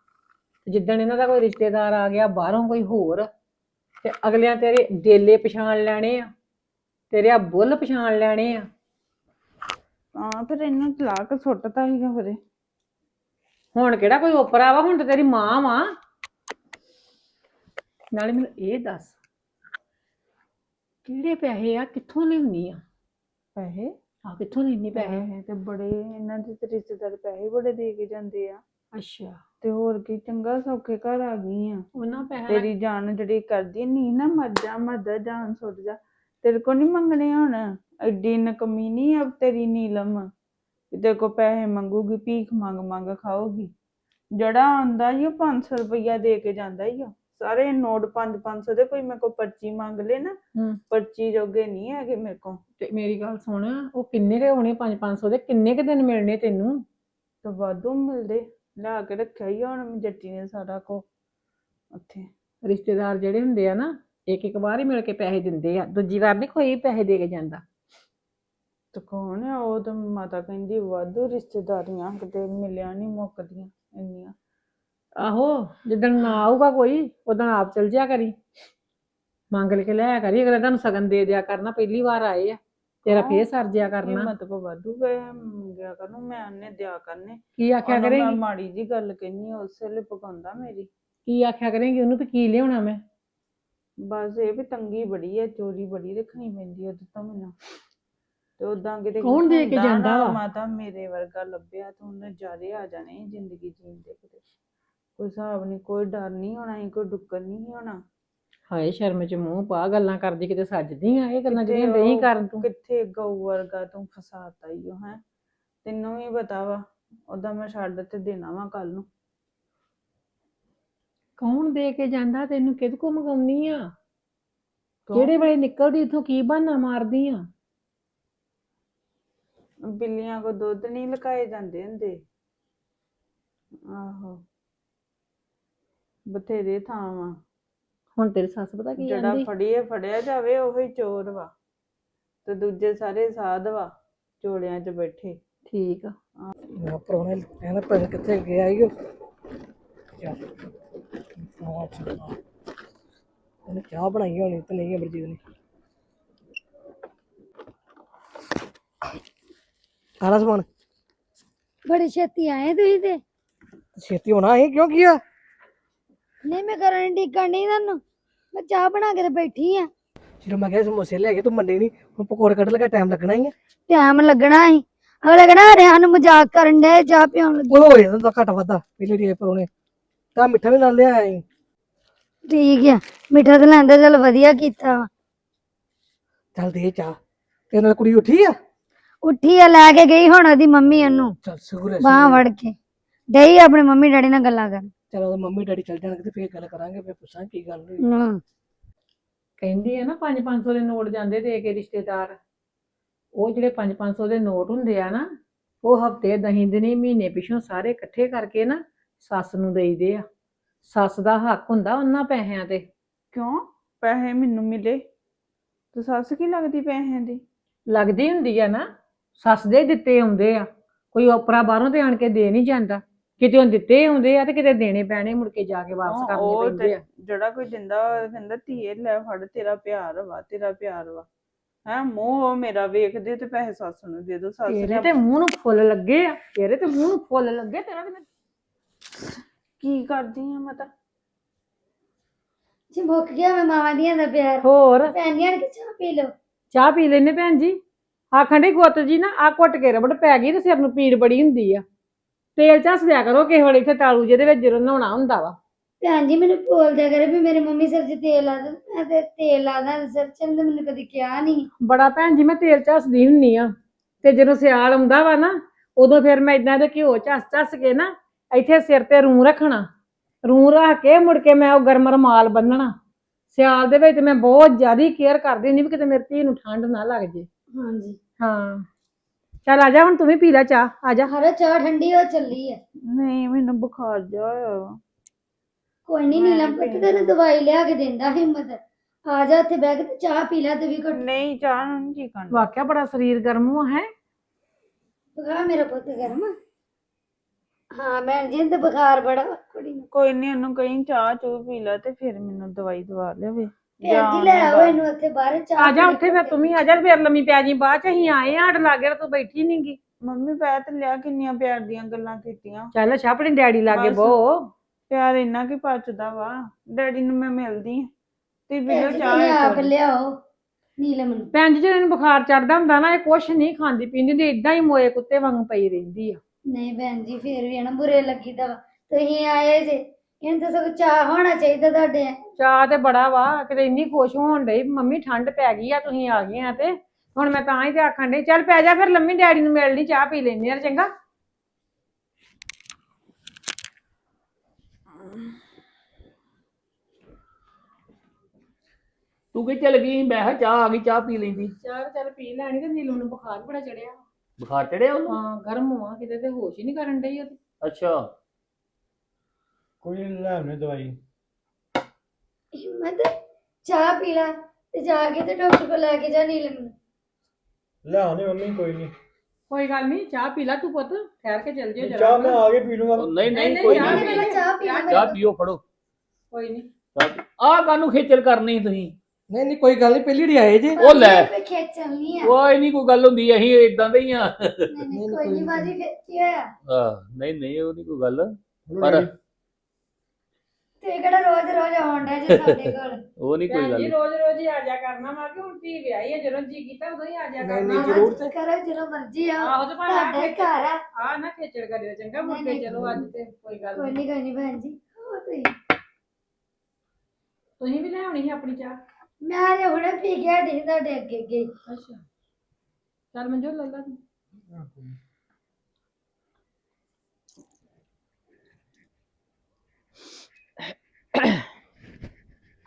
ਜਿੱਦਣ ਇਹਨਾਂ ਦਾ ਕੋਈ ਰਿਸ਼ਤੇਦਾਰ ਆ ਗਿਆ ਬਾਹਰੋਂ ਕੋਈ ਹੋਰ ਤੇ ਅਗਲਿਆਂ ਤੇਰੇ ਡੇਲੇ ਪਛਾਣ ਲੈਣੇ ਆ ਤੇਰੇ ਆ ਬੁੱਲ ਪਛਾਣ ਲੈਣੇ ਆ। ਹਾਂ ਫਿਰ ਇਹਨੂੰ ਤਲਾਕ ਸੁੱਟਤਾ ਸੀਗਾ ਫਿਰੇ ਹੁਣ ਕਿਹੜਾ ਕੋਈ ਓਪਰਾ ਵਾ? ਹੁਣ ਤੇ ਤੇਰੀ ਮਾਂ ਵਾ। ਨਾਲੇ ਮੈਨੂੰ ਇਹ ਦੱਸ ਕਿਹੜੇ ਪੈਸੇ ਆ ਕਿੱਥੋਂ ਲਿਆਉਣੀ ਆ? ਪੈਸੇ? ਆ ਕਿੱਥੋਂ ਲੈਣੀ ਪੈਸੇ? ਪੈਸੇ ਤੇ ਬੜੇ ਇਹਨਾਂ ਦੇ ਤੇ ਰਿਸ਼ਤੇਦਾਰ ਪੈਸੇ ਬੜੇ ਦੇ ਕੇ ਜਾਂਦੇ ਆ। ਅੱਛਾ। ਤੇ ਹੋਰ ਕੀ ਚੰਗਾ ਸੌਖੇ ਘਰ ਆ ਗਈ ਆ। ਉਹਨਾਂ ਪੈਸੇ ਤੇਰੀ ਜਾਨ ਜਿਹੜੀ ਕਰਦੀ ਨਹੀਂ ਨਾ ਮਰ ਜਾ ਮਰ ਜਾ ਜਾਨ ਸੁੱਟ ਜਾ। ਤੇਰੇ ਕੋ ਨਹੀਂ ਮੰਗਣੇ ਹੁਣ। ਐਡੀ ਨਕਮੀ ਨਹੀਂ ਅਬ ਤੇਰੀ ਨੀਲਮ। ਵੀ ਤੇਰੇ ਕੋ ਪੈਸੇ ਮੰਗੂਗੀ ਭੀਖ ਮੰਗ ਮੰਗ ਖਾਊਗੀ। ਜਿਹੜਾ ਆਉਂਦਾ ਈ ਉਹ 500 ਰੁਪਈਆ ਦੇ ਕੇ ਜਾਂਦਾ ਈ ਉਹ ਸਾਰੇ ਨੋਟ 5 500 ਦੇ ਕੋਈ ਮੇਰੇ ਕੋ ਪਰਚੀ ਮੰਗ ਲੇ ਨਾ। ਹੂੰ। ਪਰਚੀ ਜੋਗੇ ਨਹੀਂ ਹੈਗੇ ਮੇਰੇ ਕੋ ਤੇ ਮੇਰੀ ਗੱਲ ਸੁਣ ਉਹ ਕਿੰਨੇ ਕੇ ਹੋਣੇ 5-500 ਦੇ? ਕਿੰਨੇ ਕੇ ਦਿਨ ਮਿਲਣੇ ਤੈਨੂੰ? ਤੇ ਵਾਧੂ ਮਿਲਦੇ। ਲਿਆ ਕੇ ਰੱਖਿਆ ਹੀ ਆ ਹੁਣ ਜੱਟੀ ਨੇ ਸਾਰਾ ਕੋ। ਉੱਥੇ ਰਿਸ਼ਤੇਦਾਰ ਜਿਹੜੇ ਹੁੰਦੇ ਆ ਨਾ ਇੱਕ ਇੱਕ ਵਾਰ ਹੀ ਮਿਲ ਕੇ ਪੈਸੇ ਦਿੰਦੇ ਆ ਦੂਜੀ ਵਾਰ ਨਹੀਂ ਕੋਈ ਪੈਸੇ ਦੇ ਕੇ ਜਾਂਦਾ। ਤੇ ਕੌਣ ਆ ਉਹ ਤਾਂ ਮਾਤਾ ਕਹਿੰਦੀ ਵਾਧੂ ਰਿਸ਼ਤੇਦਾਰੀਆਂ ਕਿਤੇ ਮਿਲਿਆ ਨਹੀਂ ਮੁੱਕਦੀਆਂ ਇੰਨੀਆਂ। ਆਹੋ ਜਿੱਦਣ ਨਾ ਆਊਗਾ ਕੋਈ ਉਦੋਂ ਆਪ ਚਲ ਜਿਆ ਕਰੀ। ਮੰਗ ਲੈ ਕੇ ਲਿਆ ਕਰੀ ਅਗਲੇ ਤੁਹਾਨੂੰ ਸਗਨ ਦੇ ਦਿਆ ਕਰਨਾ ਪਹਿਲੀ ਵਾਰ ਆਏ ਆ। ਤੇਰਾ ਫੇਰ ਸਰ ਜਿਆ ਕਰਨਾ। ਹਿੰਮਤ ਕੋ ਵਾਧੂ ਗਏ ਮੰਗਿਆ ਕਰਨੂੰ ਮੈਂ ਉਹਨੇ ਦਿਆ ਕਰਨੇ। ਕੀ ਆਖਿਆ ਉਹਨੂੰ ਮੈਂ ਕਰੇਂਗੀ? ਮਾੜੀ ਜੀ ਗੱਲ ਕਹਿੰਨੀ ਉਸੇ ਵੇਲੇ ਪਕਾਉਂਦਾ ਮੇਰੀ। ਕੀ ਆਖਿਆ ਕਰੇਂਗੀ? ਉਹਨੂੰ ਵੀ ਕੀ ਲਿਆਉਣਾ ਮੈਂ? ਬਸ ਇਹ ਵੀ ਤੰਗੀ ਬੜੀ ਹੈ ਚੋਰੀ ਬੜੀ ਰੱਖਣੀ ਪੈਂਦੀ ਉਹਦੇ ਤੋਂ ਮੈਨੂੰ। ਤੇ ਉਦਾਂ ਕਿਤੇ ਕੌਣ ਦੇ ਕੇ ਹੁੰਦਾ ਨਾ, ਜਾਂਦਾ ਵਾ? ਮਾਤਾ ਮੇਰੇ ਵਰਗਾ ਲੱਭਿਆ ਤਾਂ ਉਹਨੇ ਜਾਰੇ ਆ ਜਾਣੇ ਸੀ ਜ਼ਿੰਦਗੀ ਜੀਣ ਦੇ ਕਿਤੇ। ਕੋਈ ਹਿਸਾਬ ਨਹੀਂ ਕੋਈ ਡਰ ਨਹੀਂ ਹੋਣਾ ਸੀ ਕੋਈ ਡੁੱਕਰ ਨਹੀਂ ਸੀ ਹੋਣਾ। ਹਾਏ ਸ਼ਰਮ ਚ ਮੂੰਹ ਪਾ ਗੱਲਾਂ ਕਰਦੀ ਕਿਤੇ ਸੱਜਦੀ ਆ ਇਹ ਗੱਲਾਂ ਜਿਹੜੀਆਂ ਨਹੀਂ ਕਰਨ ਤੂੰ। ਕਿੱਥੇ ਗਊ ਵਰਗਾ ਤੂੰ ਫਸਾਤਾ ਈ ਓ ਹੈ? ਤੈਨੂੰ ਵੀ ਪਤਾ ਵਾ ਉਹਦਾ ਮੈਂ ਛੱਡ ਤੇ ਦੇਣਾ ਵਾ ਕੱਲ ਨੂੰ। ਕੌਣ ਦੇ ਕੇ ਜਾਂਦਾ ਤੈਨੂੰ ਕਿਹਦੇ ਕੋ ਮੰਗਾਉਣੀ ਆ? ਕਿਹੜੇ ਵੇਲੇ ਨਿਕਲਦੀ ਇਥੋਂ ਕੀ ਬਹਾਨਾ ਮਾਰਦੀ ਆ? ਬਿੱਲੀਆਂ ਕੋ ਦੁੱਧ ਨਹੀਂ ਲਕਾਏ ਜਾਂਦੇ ਹੁੰਦੇ? ਆਹੋ। ਬਥੇਰੇ ਥਾਂ ਵਾ ਹੁਣ ਤੇਰੀ ਸੱਸ ਪਤਾ ਕੀ ਜਿਹੜਾ ਆਂਦੀ ਫੜੀਏ ਫੜਿਆ ਜਾਵੇ ਉਹੀ ਚੋਰ ਵਾ। ਤੇ ਦੂਜੇ ਸਾਰੇ ਸਾਧ ਵਾ ਚੋਲਿਆਂ 'ਚ ਬੈਠੇ। ਠੀਕ ਆ। ਮੈਂ ਪਰੋਣੇ ਕਹਿੰਦਾ ਪਤਾ ਕਿੱਥੇ ਗਿਆ ਈ ਉਹ ਚੱਲ ਆਹ ਚੱਲ। ਉਹਨੇ ਚਾਹ ਬਣਾਈ ਹੋਣੀ ਤੇ ਨਹੀਂ ਅਮਰਜੀਤ ਨੇ। ਆਲਾ ਸਮਾਨ। ਬੜੀ ਛੇਤੀ ਆਏ ਤੁਸੀਂ ਤੇ। ਛੇਤੀ ਹੋਣਾ ਹੈ ਕਿਉਂ ਕੀ ਆ? ਨਹੀਂ ਮੈਂ ਕਰਨ ਢੀਕਣ ਨਹੀਂ ਤੁਹਾਨੂੰ ਮੈਂ ਚਾਹ ਬਣਾ ਕੇ ਤੇ ਬੈਠੀ ਆ। ਜਦੋਂ ਮੈਂ ਕਿਹਾ ਸਮੋਸੇ ਲੈ ਕੇ ਤੂੰ ਮੰਨੇ ਨਹੀਂ ਹੁਣ ਪਕੌੜੇ ਕੱਢ ਲਗਾ ਟਾਈਮ ਲੱਗਣਾ ਹੀ ਆ। ਟਾਈਮ ਲੱਗਣਾ ਸੀ ਅਗਲੇ ਕਹਣਾ ਰਿਆਂ ਨੂੰ ਮਜ਼ਾਕ ਕਰਨ ਦੇ ਚਾਹ ਪਿਉਣ ਲੱਗੀ। ਉਹ ਹੋ ਜਾਂਦਾ ਘੱਟ ਵਾਧਾ ਪਹਿਲੇ ਦੀ ਪਰੋਣੇ। ਤਾਂ ਮਿੱਠਾ ਵੀ ਨਾਲ ਲਿਆ ਆਈ ਠੀਕ ਆ ਮਿੱਠਾ ਤੇ ਲੈਂਦਾ ਚਲ ਵਧੀਆ ਕੀਤਾ ਵਾ। ਚੱਲ ਦੇ ਚਾਹ। ਤੇ ਨਾਲ ਕੁੜੀ ਉੱਠੀ ਆ? ਉੱਠੀ ਆ ਲੈ ਕੇ ਗਈ ਹੁਣ ਉਹਦੀ ਮੰਮੀ ਉਹਨੂੰ। ਚੱਲ ਸ਼ੁਕਰ ਹੈ ਬਾਹ ਵੜ ਕੇ। ਡਈ ਆਪਣੇ ਮੰਮੀ ਡੈਡੀ ਨਾਲ ਗੱਲਾਂ ਕਰਨ। ਚਲ ਉਹਦਾ ਮੰਮੀ ਡੈਡੀ ਚੱਲ ਜਾਣਗੇ ਤੇ ਫੇਰ ਗੱਲ ਕਰਾਂਗੇ ਫੇਰ ਪੁੱਛਾਂ ਕੀ ਗੱਲ ਹੋਈ। ਕਹਿੰਦੀ ਆ ਨਾ 5-500 ਦੇ ਨੋਟ ਜਾਂਦੇ ਦੇ ਕੇ ਰਿਸ਼ਤੇਦਾਰ। ਉਹ ਜਿਹੜੇ 5-500 ਦੇ ਨੋਟ ਹੁੰਦੇ ਆ ਨਾ ਉਹ ਹਫ਼ਤੇ ਦਹੀਂ ਦਿਨੀ ਮਹੀਨੇ ਪਿਛੋਂ ਸਾਰੇ ਇਕੱਠੇ ਕਰਕੇ ਨਾ ਸੱਸ ਨੂੰ ਦੇਈਦੇ ਆ। ਸੱਸ ਦਾ ਹੱਕ ਹੁੰਦਾ ਉਹਨਾਂ ਪੈਸਿਆਂ ਤੇ। ਕਿਉਂ? ਪੈਸੇ ਮੈਨੂੰ ਮਿਲੇ। ਤੇ ਸੱਸ ਕੀ ਲੱਗਦੀ ਪੈਸਿਆਂ ਦੀ? ਲੱਗਦੀ ਹੁੰਦੀ ਆ ਨਾ। ਸੱਸ ਦੇ ਦਿੱਤੇ ਆਉਂਦੇ ਆ। ਕੋਈ ਓਪਰਾ ਬਾਹਰੋਂ ਤੇ ਆਣ ਕੇ ਦੇ ਨਹੀਂ ਜਾਂਦਾ। ਕਿਤੇ ਉਹ ਦਿੱਤੇ ਆਉਂਦੇ ਆ ਤੇ ਕਿਤੇ ਦੇਣੇ ਪੈਣੇ ਮੁੜ ਕੇ ਜਾ ਕੇ ਵਾਪਸ ਹਾਂ, ਕਰਨੇ ਉਹ ਪੈਂਦੇ ਆ। ਜਿਹੜਾ ਕੋਈ ਦਿੰਦਾ ਉਹ ਕਹਿੰਦਾ ਧੀਏ ਲੈ ਫੜ ਤੇਰਾ ਪਿਆਰ ਵਾ ਤੇਰਾ ਪਿਆਰ ਵਾ। ਹੈ ਮੂੰਹ ਉਹ ਮੇਰਾ ਵੇਖਦੇ ਤੇ ਪੈਸੇ ਸੱਸ ਨੂੰ ਦੇ ਦੋ ਸੱਸ ਤੇਰੇ ਨੇ ਤੇ ਮੂੰਹ ਨੂੰ ਫੁੱਲ ਲੱਗੇ ਆ ਤੇਰੇ ਤੇ ਮੂੰਹ ਨੂੰ ਫੁੱਲ ਲੱਗੇ ਤੇਰਾ ਤੇ ਮੈਂ ਕੀ ਕਰਦੀ ਆ ਮੈਂ ਤਾਂ? ਜੀ ਮੁੱਕ ਗਿਆ ਮੈਂ ਮਾਵਾਂ ਦੀਆਂ ਦਾ ਪਿਆਰ। ਹੋਰ? ਭੈਣੀਆਂ ਨੇ ਚਾਹ ਪੀ ਲਓ? ਚਾਹ ਪੀ ਲੈਨੇ ਭੈਣ ਜੀ? ਆਖਣ ਡਈ ਗੁੱਤ ਜੀ ਨਾ ਆ ਘੁੱਟ ਕੇ ਰਬੜ ਪੈ ਗਈ ਤੇ ਸਿਰ ਨੂੰ ਪੀੜ ਬੜੀ ਹੁੰਦੀ ਆ। ਤੇਲ ਚੱਸ ਦਿਆ ਕਰੋ ਕਿਸੇ ਵੇਲੇ ਇੱਥੇ ਤਾਲੂ ਜਿਹਦੇ ਵਿੱਚ ਜਦੋਂ ਨਹਾਉਣਾ ਹੁੰਦਾ ਵਾ। ਭੈਣ ਜੀ ਮੈਨੂੰ ਬੋਲਦਿਆ ਕਰੇ ਵੀ ਮੇਰੇ ਮੰਮੀ ਸਿਰ 'ਚ ਤੇਲ ਲਾ ਦੇ ਮੈਂ ਤੇ ਤੇਲ ਲਾ ਦਾਂ ਸਿਰ 'ਚ ਇਹਨੇ ਮੈਨੂੰ ਕਦੀ ਕਿਹਾ ਨਹੀਂ। ਬੜਾ ਭੈਣ ਜੀ ਮੈਂ ਤੇਲ ਝੱਸਦੀ ਹੁੰਨੀ ਆ। ਤੇ ਜਦੋਂ ਸਿਆਲ ਆਉਂਦਾ ਵਾ ਨਾ ਉਦੋਂ ਫਿਰ ਮੈਂ ਇਦਾਂ ਦੇ ਘਿਓ ਝੱਸ ਝੱਸ ਕੇ ਨਾ ਇੱਥੇ ਸਿਰ ਤੇ ਰੂ ਰੱਖਣਾ। ਰੂ ਰੱਖ ਕੇ ਮੁੜ ਕੇ ਮੈਂ ਉਹ ਗਰਮ ਰਮਾਲ ਬੰਨਣਾ। ਸਿਆਲ ਦੇ ਵਿੱਚ ਮੈਂ ਬਹੁਤ ਜ਼ਿਆਦਾ ਕੇਅਰ ਕਰਦੀ ਹੁੰਦੀ ਵੀ ਕਿਤੇ ਮੇਰੀ ਧੀ ਨੂੰ ਠੰਡ ਨਾ ਲੱਗ ਜੇ। ਹਾਂਜੀ। ਹਾਂ। ਚੱਲ ਆ ਜਾ ਹੁਣ ਤੂੰ ਵੀ ਪੀ ਲੈ ਚਾਹ ਆ ਜਾ। ਹਰੇ ਚਾਹ ਠੰਡੀ ਹੋ ਚੱਲੀ ਹੈ ਨਹੀਂ ਮੈਨੂੰ ਬੁਖਾਰ ਜਾ ਹੋਇਆ ਵਾ। ਕੋਈ ਨਹੀਂ ਨੀਲਮ ਪੁੱਤ ਤੈਨੂੰ ਦਵਾਈ ਲਿਆ ਕੇ ਦਿੰਦਾ ਹਿੰਮਤ। ਆ ਜਾ ਉੱਥੇ ਬਹਿ ਕੇ ਤੇ ਚਾਹ ਪੀ ਲੈ ਤੇ ਵੀ ਘੁੱਟ। ਨਹੀਂ ਚਾਹ ਨੂੰ ਨਹੀਂ ਜੀ ਕਰਨਾ। ਵਾਕਿਆ ਬੜਾ ਸਰੀਰ ਗਰਮ ਹੋ ਹੈ? ਬੁਖਾਰ ਮੇਰਾ ਪੁੱਤ ਗਰਮ ਆ? ਹਾਂ ਭੈਣ ਜੀ ਇਹਨੂੰ ਤਾਂ ਬੁਖਾਰ ਬੜਾ ਵਾ ਕੁੜੀ ਨੂੰ। ਕੋਈ ਨਹੀਂ ਉਹਨੂੰ ਕਹੀਂ ਚਾਹ ਚੂ ਪੀ ਲੈ ਤੇ ਫਿਰ ਮੈਨੂੰ ਦਵਾਈ ਦਵਾ ਲਿਆਵੇ। ਭੈਣ ਜੀ ਲੈ ਆਓ ਇਹਨੂੰ ਉੱਥੇ ਬਾਹਰ ਚਾਹ ਆ ਜਾ ਉੱਥੇ ਫਿਰ ਤੂੰ ਵੀ ਆ ਜਾ ਫਿਰ ਲੰਮੀ ਪੈ ਜੀ ਬਾਅਦ ਚ ਅਸੀਂ ਆਏ ਆ ਹਟ ਲਾਗੇ ਤੂੰ ਬੈਠੀ ਨੀ ਗੀ। ਮੰਮੀ ਪੈ ਤੇ ਲਿਆ ਕਿੰਨੀਆਂ ਪਿਆਰ ਦੀਆਂ ਗੱਲਾਂ ਕੀਤੀਆਂ। ਚੱਲ ਅੱਛਾ ਆਪਣੇ ਡੈਡੀ ਲਾਗੇ ਬਸ। ਬੋ ਪਿਆਰ ਇੰਨਾ ਕੀ ਪਚਦਾ ਵਾ। ਡੈਡੀ ਨੂੰ ਮੈਂ ਮਿਲਦੀ ਆ। ਤੇ ਪੀ ਭੈਣ ਜੀ ਚਾਹ ਤੁਸੀਂ ਇੱਕ ਆਪ ਵਾਰੀ। ਲਿਆਓ ਨੀਲਮ ਨੂੰ ਭੈਣ ਜੀ ਜਦੋਂ ਇਹਨੂੰ ਬੁਖਾਰ ਚੜਦਾ ਹੁੰਦਾ ਨਾ ਇਹ ਕੁਛ ਨਹੀਂ ਖਾਂਦੀ ਪੀਂਦੀ ਤੇ ਇਦਾਂ ਹੀ ਮੋਏ ਕੁੱਤੇ ਵਾਂਗ ਪਈ ਰਹਿੰਦੀ ਆ। ਨਹੀਂ ਭੈਣ ਜੀ ਫੇਰ ਵੀ ਹੈ ਨਾ ਬੁਰੇ ਲੱਗੀਦਾ ਵਾ। ਤੁਸੀਂ ਆਏ ਜੇ ਇਹਨੂੰ ਤਾਂ ਸਗੋਂ ਚਾਹ ਹੋਣਾ ਚਾਹੀਦਾ ਤੁਹਾਡੇ। ਚਾਹ ਤੇ ਬੜਾ ਵਾ ਕਿਤੇ ਇੰਨੀ ਖੁਸ਼ ਹੋਣ ਡਈ ਮੰਮੀ ਠੰਡ ਪੈ ਗਈ ਆ ਤੁਸੀਂ ਆ ਗਏ ਆ ਤੇ। ਹੁਣ ਮੈਂ ਤਾਂ ਹੀ ਤੇ ਆਖਣ ਡਈ ਚੱਲ ਪੈ ਜਾ ਫਿਰ ਲੰਮੀ ਡੈਡੀ ਨੂੰ ਮਿਲ ਲਈ ਚਾਹ ਪੀ ਲੈਨੇ ਆ ਚੰਗਾ। ਤੂੰ ਕਿ ਚੱਲ ਗਈ? ਮੈਂ ਕਿਹਾ ਚਾਹ ਆ ਗਈ ਚਾਹ ਪੀ ਲੈਂਦੀ। ਚਾਹ ਚੱਲ ਪੀ ਲੈਣੀ ਤੇ ਨੀਲੂ ਨੂੰ ਬੁਖਾਰ ਬੜਾ ਚੜਿਆ। ਬੁਖਾਰ ਚੜਿਆ ਉਹਨੂੰ? ਹਾਂ ਗਰਮ ਹੋਆ ਕਿਤੇ ਤੇ ਹੋਸ਼ ਹੀ ਨਹੀਂ ਕਰਨ ਡਈ ਉਹ ਅੱਛਾ। ਕੋਈ ਨੀ ਲੈ ਆਉਨੇ ਦਵਾਈ। ਹਿੰਮਤ ਚਾਹ ਪੀ ਲੈ ਤੇ ਜਾ ਕੇ ਤੇ ਡਾਕਟਰ ਕੋਲ ਲੈ ਕੇ ਜਾ ਨੀਲਮ ਨੂੰ। ਲੈ ਆਉਨੇ ਮੰਮੀ ਕੋਈ ਨਹੀਂ ਕੋਈ ਗੱਲ ਨਹੀਂ ਚਾਹ ਪੀ ਲੈ ਤੂੰ ਪੁੱਤ ਠਹਿਰ ਕੇ ਚੱਲ ਜਿਓ ਚਾਹ ਮੈਂ ਆ ਕੇ ਪੀ ਲੂੰਗਾ। ਉਹ ਨਹੀਂ ਨਹੀਂ, ਕੋਈ ਨਹੀਂ ਪਹਿਲਾਂ ਚਾਹ ਪੀ ਲੈ ਚਾਹ ਪੀਓ ਫੜੋ। ਕੋਈ ਨਹੀਂ ਆਹ ਕਾਨੂੰ ਖੇਚਲ ਕਰਨੀ ਤੁਸੀਂ? ਨਹੀਂ ਨਹੀਂ ਕੋਈ ਗੱਲ ਨਹੀਂ ਪਹਿਲੀ ੜੀ ਆਏ ਜੇ। ਉਹ ਲੈ। ਚੱਲਨੀ ਆ। ਉਹ ਨਹੀਂ ਕੋਈ ਗੱਲ ਹੁੰਦੀ ਅਸੀਂ ਇਦਾਂ ਦੇ ਹੀ ਆ। ਨਹੀਂ ਨਹੀਂ ਕੋਈ ਨਹੀਂ ਬਾਜੀ ਫਿਰ ਕੀ ਹੋਇਆ? ਨਹੀਂ ਨਹੀਂ ਉਹ ਨਹੀਂ ਕੋਈ ਗੱਲ। ਪਰ ਤੇ ਕਿਹੜਾ ਰੋਜ਼ ਰੋਜ਼ ਆਉਂਦਾ ਜੇ ਸਾਡੇ ਕੋਲ ਉਹ ਨਹੀਂ ਕੋਈ ਭੈਣ ਜੀ ਗੱਲ ਰੋਜ਼ ਰੋਜ਼ ਹੀ ਆ ਜਾ ਕਰਨਾ ਵਾ ਕਿ ਹੁਣ ਧੀ ਵਿਆਹੀ ਹੈ ਜਦੋਂ ਜੀ ਕੀਤਾ ਉਦੋਂ ਹੀ ਆ ਜਾ ਨਹੀਂ, ਕਰਨਾ ਨਹੀਂ, ਵਾ। ਜ਼ਰੂਰ ਤੇ। ਕਰੋ ਜਦੋਂ ਮਰਜ਼ੀ ਆ ਆਹੋ ਤੇ ਭਾਵੇਂ ਆ ਤੁਹਾਡੇ ਖੇਚਲ- ਘਰ ਆ ਆ ਨਾ ਖੇਚਲ ਕਰਿਓ ਚੰਗਾ ਮੁੜ ਨਹੀਂ, ਕੇ ਨਹੀਂ। ਚਲੋ ਅੱਜ ਤੇ ਕੋਈ ਗੱਲ ਕੋਈ ਨਹੀਂ ਨਹੀਂ ਕੋਈ ਨਹੀਂ ਭੈਣ ਜੀ ਤੁਸੀਂ ਤੁਸੀਂ ਵੀ ਲੈ ਆਉਣੀ ਸੀ ਆਪਣੀ ਚਾਹ ਮੈਂ ਜੇ ਹੁਣੇ ਪੀ ਗਿਆ ਢੀ ਤੁਹਾਡੇ ਅੱਗੇ ਅੱਗੇ। ਅੱਛਾ ਚੱਲ ਮੰਜੋ ਲੈ ਲਾ ਤੂੰ